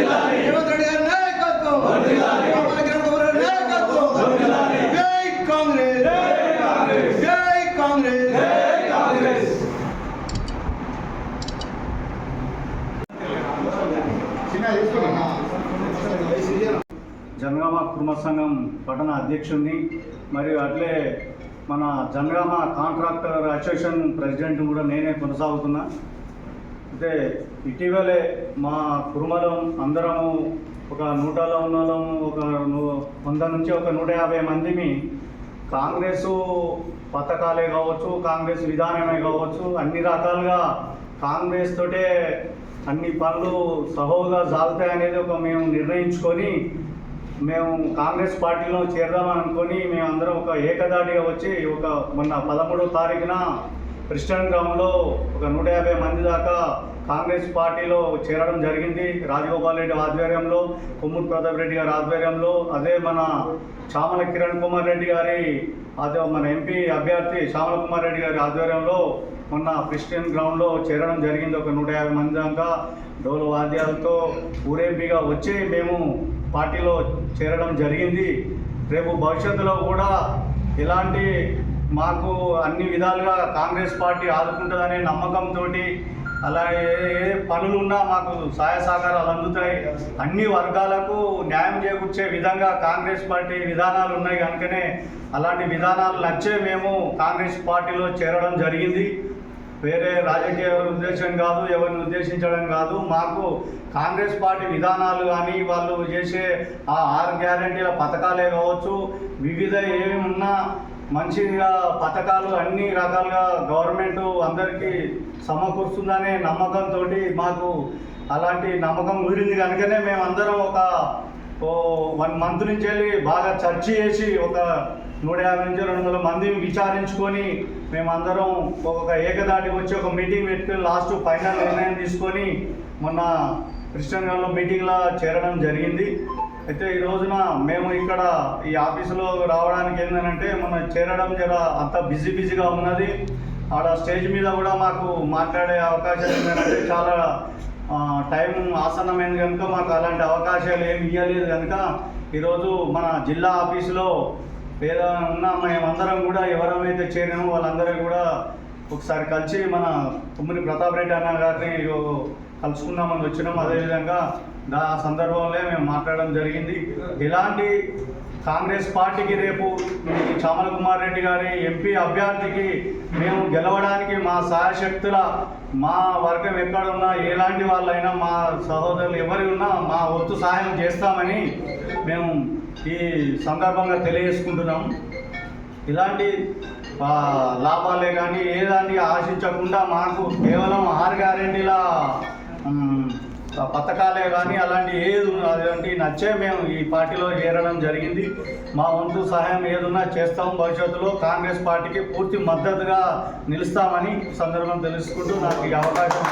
రేవంత్ రెడ్డి గారి నాయకత్వం రామలింగారెడ్డి గారి నాయకత్వం జై కాంగ్రెస్. జై కాంగ్రెస్. జనగామ కుర్మ సంఘం పట్టణ అధ్యక్షుడిని మరియు అట్లే మన జనగామ కాంట్రాక్టర్ అసోసియేషన్ ప్రెసిడెంట్ కూడా నేనే కొనసాగుతున్నా. అయితే ఇటీవలే మా కురుమలం అందరము ఒక నూటలో ఉన్న ఒక వంద నుంచి ఒక నూట యాభై మందిని కాంగ్రెస్ పథకాలే కావచ్చు కాంగ్రెస్ విధానమే కావచ్చు అన్ని రకాలుగా కాంగ్రెస్ తోటే అన్ని పనులు సహోగా జాగుతాయి అనేది ఒక మేము నిర్ణయించుకొని మేము కాంగ్రెస్ పార్టీలో చేరదామని అనుకొని మేమందరం ఒక ఏకదాటిగా వచ్చి ఒక మొన్న పదమూడో తారీఖున క్రిస్టియన్ గ్రామంలో ఒక నూట యాభై మంది దాకా కాంగ్రెస్ పార్టీలో చేరడం జరిగింది. రాజగోపాల్ రెడ్డి ఆధ్వర్యంలో కొమ్మూరు ప్రతాప్ రెడ్డి గారి ఆధ్వర్యంలో అదే మన చామల కిరణ్ కుమార్ రెడ్డి గారి అదే మన ఎంపీ అభ్యర్థి శ్యామల కుమార్ రెడ్డి గారి ఆధ్వర్యంలో మొన్న క్రిస్టియన్ గ్రౌండ్లో చేరడం జరిగింది. ఒక నూట యాభై మంది దాకా డోలు వాద్యాలతో ఊరేంపిగా వచ్చి మేము పార్టీలో చేరడం జరిగింది. రేపు భవిష్యత్తులో కూడా ఇలాంటి మాకు అన్ని విధాలుగా కాంగ్రెస్ పార్టీ ఆదుకుంటుందనే నమ్మకంతో అలాగే ఏ పనులున్నా మాకు సహాయ సహకారాలు అందుతాయి. అన్ని వర్గాలకు న్యాయం చేకూర్చే విధంగా కాంగ్రెస్ పార్టీ విధానాలు ఉన్నాయి కనుకనే అలాంటి విధానాలు నచ్చే మేము కాంగ్రెస్ పార్టీలో చేరడం జరిగింది. వేరే రాజకీయ ఉద్దేశం కాదు ఎవరిని ఉద్దేశించడం కాదు. మాకు కాంగ్రెస్ పార్టీ విధానాలు కానీ వాళ్ళు చేసే ఆ ఆరు గ్యారంటీల పథకాలే కావచ్చు. వివిధ ఏమి ఉన్నా మంచిగా పథకాలు అన్ని రకాలుగా గవర్నమెంట్ అందరికీ సమకూరుస్తుందనే నమ్మకంతో మాకు అలాంటి నమ్మకం కుదిరింది కనుకనే మేమందరం ఒక వన్ మంత్ నుంచి వెళ్ళి బాగా చర్చ చేసి ఒక నూట యాభై నుంచి రెండు వందల మందిని విచారించుకొని మేమందరం ఒక ఏకదాటికి వచ్చి ఒక మీటింగ్ పెట్టుకుని లాస్ట్ ఫైనల్ నిర్ణయం తీసుకొని మొన్న క్రిస్టియన్ మీటింగ్లో చేరడం జరిగింది. అయితే ఈ రోజున మేము ఇక్కడ ఈ ఆఫీసులో రావడానికి ఏంటంటే మనం చేరడం జర అంత బిజీ బిజీగా ఉన్నది. ఆడ స్టేజ్ మీద కూడా మాకు మాట్లాడే అవకాశం ఏంటంటే చాలా టైం ఆసన్నమైంది కనుక మాకు అలాంటి అవకాశాలు ఏమి ఇవ్వలేదు కనుక ఈరోజు మన జిల్లా ఆఫీసులో పేద ఉన్న మేమందరం కూడా ఎవరైతే చేరామో వాళ్ళందరూ కూడా ఒకసారి కలిసి మన కుమ్మరి ప్రతాప్ రెడ్డి అన్న గారిని కలుసుకుందామని వచ్చినాం. అదేవిధంగా దా సందర్భంలో మేము మాట్లాడడం జరిగింది. ఇలాంటి కాంగ్రెస్ పార్టీకి రేపు చామల కుమార్ రెడ్డి గారి ఎంపీ అభ్యర్థికి మేము గెలవడానికి మా సహాయశక్తుల మా వర్గం ఎక్కడున్నా ఎలాంటి వాళ్ళైనా మా సహోదరులు ఎవరి ఉన్నా మా ఒత్తు సహాయం చేస్తామని మేము ఈ సందర్భంగా తెలియజేసుకుంటున్నాం. ఇలాంటి లాభాలే కానీ ఏదాన్ని ఆశించకుండా మాకు కేవలం ఆరు గ్యారెంటీల పథకాలే కానీ అలాంటి ఏది అలాంటి నచ్చే మేము ఈ పార్టీలో చేరడం జరిగింది. మా వంతు సహాయం ఏదున్నా చేస్తాం. భవిష్యత్తులో కాంగ్రెస్ పార్టీకి పూర్తి మద్దతుగా నిలుస్తామని సందర్భం తెలుసుకుంటూ నాకు ఈ అవకాశం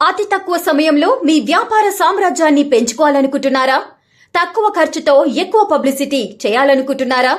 అతి తక్కువ సమయంలో మీ వ్యాపార సామ్రాజ్యాన్ని పెంచుకోవాలనుకుంటున్నారా? తక్కువ ఖర్చుతో ఎక్కువ పబ్లిసిటీ చేయాలనుకుంటున్నారా?